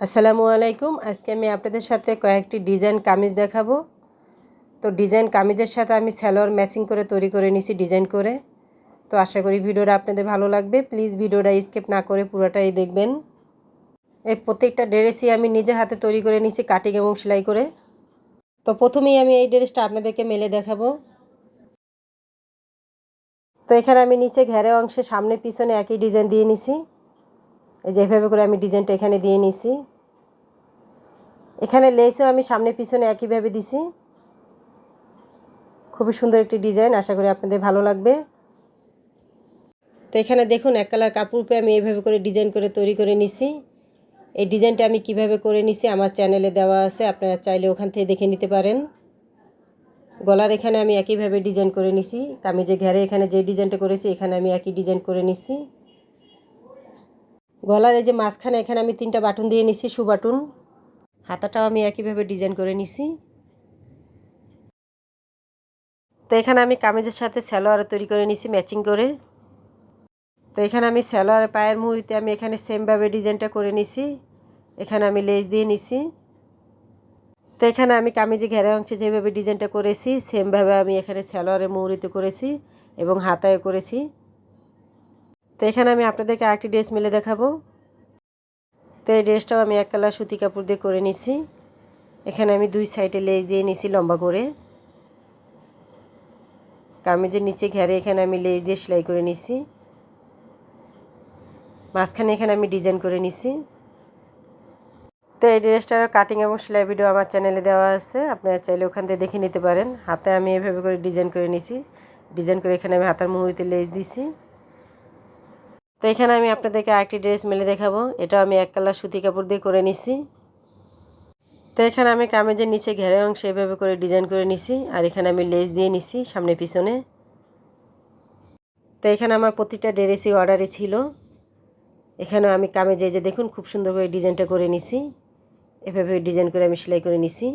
আসসালামু আলাইকুম। আজকে আমি আপনাদের সাথে কয়েকটি ডিজাইন কামিজ দেখাবো। তো ডিজাইন কামিজের সাথে আমি স্যালোয়ার ম্যাচিং করে তৈরি করে নিছি ডিজাইন করে। তো আশা করি ভিডিওটা আপনাদের ভালো লাগবে। প্লিজ ভিডিওটা স্কিপ না করে পুরোটাই দেখবেন। এই প্রত্যেকটা ড্রেসই আমি নিজে হাতে তৈরি করে নিছি, কাটিং এবং সেলাই করে। তো প্রথমেই আমি এই ড্রেসটা আপনাদেরকে মেলে দেখাবো। তো এখানে আমি নিচে ঘেরে অংশে সামনে পিছনে একই ডিজাইন দিয়ে নিছি। এই যে যেভাবে করে আমি ডিজাইনটা এখানে দিয়ে নিছি। এখানে লেসও আমি সামনে পিছনে একইভাবে দিছি। খুবই সুন্দর একটি ডিজাইন, আশা করি আপনাদের ভালো লাগবে। তো এখানে দেখুন, এক কালার কাপড় আমি এইভাবে করে ডিজাইন করে তৈরি করে নিছি। এই ডিজাইনটা আমি কীভাবে করে নিছি আমার চ্যানেলে দেওয়া আছে, আপনারা চাইলে ওখান থেকে দেখে নিতে পারেন। গলার এখানে আমি একইভাবে ডিজাইন করে নিছি কামিজে ঘেরে এখানে যে ডিজাইনটা করেছি, এখানে আমি একই ডিজাইন করে নিছি। গলার এই যে মাঝখানে, এখানে আমি তিনটা বাটন দিয়ে নিছি শু বাটন। হাতাটাও আমি একইভাবে ডিজাইন করে নিছি। তো এখানে আমি কামিজের সাথে স্যালোয়ার তৈরি করে নিছি, ম্যাচিং করে। তো এখানে আমি স্যালোয়ার পায়ের মুহুরিতে আমি এখানে সেমভাবে ডিজাইনটা করে নিছি। এখানে আমি লেস দিয়ে নিছি। তো এখানে আমি কামিজে ঘেরা অংশে যেভাবে ডিজাইনটা করেছি, সেমভাবে আমি এখানে স্যালোয়ারের মুহুরিতে করেছি এবং হাতায় করেছি। তো এখানে আমি আপনাদেরকে আরেকটি ড্রেস মিলে দেখাবো। তো এই ড্রেসটাও আমি এক কালার সুতি কাপড় দিয়ে করে নিছি। এখানে আমি দুই সাইডে লেজ দিয়ে নিছি লম্বা করে। কামিজের নিচে ঘেরে এখানে আমি লেজ দিয়ে সেলাই করে নিছি। মাঝখানে এখানে আমি ডিজাইন করে নিছি। তো এই ড্রেসটার কাটিং এবং সেলাই ভিডিও আমার চ্যানেলে দেওয়া আছে। আপনারা চাইলে ওখান থেকে দেখে নিতে পারেন। হাতে আমি এভাবে করে ডিজাইন করে নিছি। ডিজাইন করে এখানে আমি হাতার মুহুরিতে লেজ দিছি। এখানে আমি আপনাদেরকে আরেকটি ড্রেস মেলে দেখাবো। এটা আমি এক কালার সুতি কাপড় দিয়ে করে নিছি। তো এখানে আমি কামেজের নিচে ঘেরে অংশ এভাবে করে ডিজাইন করে নিছি আর এখানে আমি লেস দিয়ে নিছি সামনে পিছনে। তো এখানে আমার প্রতিটা ড্রেসই অর্ডারে ছিল। এখানে আমি কামেজে যে দেখুন খুব সুন্দর করে ডিজাইনটা করে নিছি। এভাবে ডিজাইন করে আমি সেলাই করে নিছি।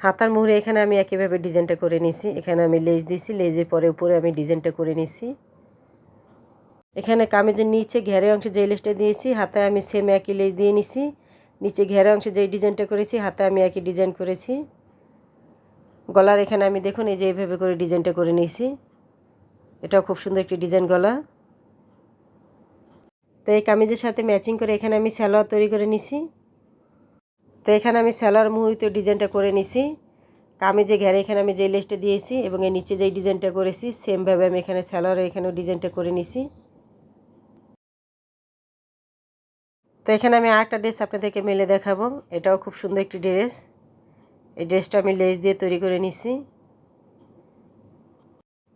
হাতার মুহুরে এখানে আমি একইভাবে ডিজাইনটা করে নিছি। এখানে আমি লেজ দিছি লেজের পরে উপরে আমি ডিজাইনটা করে নিছি। এখানে কামিজের নিচে ঘেরে অংশে যে লেসটা দিয়েছি, হাতে আমি সেম একই লেস দিয়ে নিছি। নিচে ঘেরে অংশে যেই ডিজাইনটা করেছি, হাতে আমি একই ডিজাইন করেছি। গলার এখানে আমি দেখুন, এই যে এইভাবে করে ডিজাইনটা করে নিয়েছি। এটাও খুব সুন্দর একটি ডিজাইন গলা। তো এই কামিজের সাথে ম্যাচিং করে এখানে আমি স্যালোয়ার তৈরি করে নিছি। তো এখানে আমি স্যালোয়ার মুহূর্তে ডিজাইনটা করে নিছি। কামিজে ঘেরে এখানে আমি যে লেসটা দিয়েছি এবং এর নিচে যেই ডিজাইনটা করেছি, সেমভাবে আমি এখানে স্যালোয়ারে এখানেও ডিজাইনটা করে নিছি। তো এখানে আমি আরেকটা ড্রেস আপনাদেরকে মেলে দেখাবো। এটাও খুব সুন্দর একটি ড্রেস। এই ড্রেসটা আমি লেস দিয়ে তৈরি করে নিছি।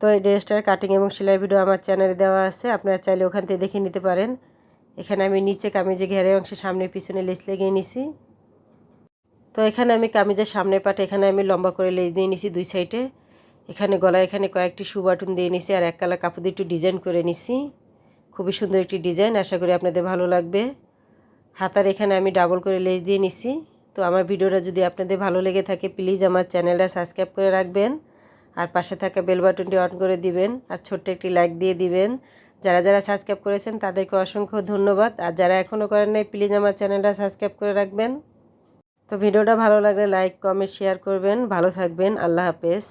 তো এই ড্রেসটার কাটিং এবং সেলাই ভিডিও আমার চ্যানেলে দেওয়া আছে। আপনারা চাইলে ওখান থেকে দেখে নিতে পারেন। এখানে আমি নিচে কামিজে ঘেরে অংশে সামনে পিছনে লেস লেগে নিছি। তো এখানে আমি কামিজের সামনের পাটে এখানে আমি লম্বা করে লেস দিয়ে নিছি দুই সাইডে। এখানে গলায় এখানে কয়েকটি শু বাটন দিয়ে নিছি আর এক কালার কাপড় দিয়ে একটু ডিজাইন করে নিছি। খুবই সুন্দর একটি ডিজাইন আশা করি আপনাদের ভালো লাগবে। হাতার এখানে আমি ডাবল করে লেস দিয়ে নিছি। তো আমার ভিডিওটা যদি আপনাদের ভালো লেগে থাকে প্লিজ আমার চ্যানেলটা সাবস্ক্রাইব করে রাখবেন। আর পাশে থাকা বেল বাটনটি অন করে দিবেন। আর ছোট্ট একটি লাইক দিয়ে দিবেন। যারা যারা সাবস্ক্রাইব করেছেন, তাদেরকে অসংখ্য ধন্যবাদ। আর যারা এখনও করেন নাই প্লিজ আমার চ্যানেলটা সাবস্ক্রাইব করে রাখবেন। তো ভিডিওটা ভালো লাগলে লাইক কমেন্ট শেয়ার করবেন। ভালো থাকবেন। আল্লাহ হাফেজ।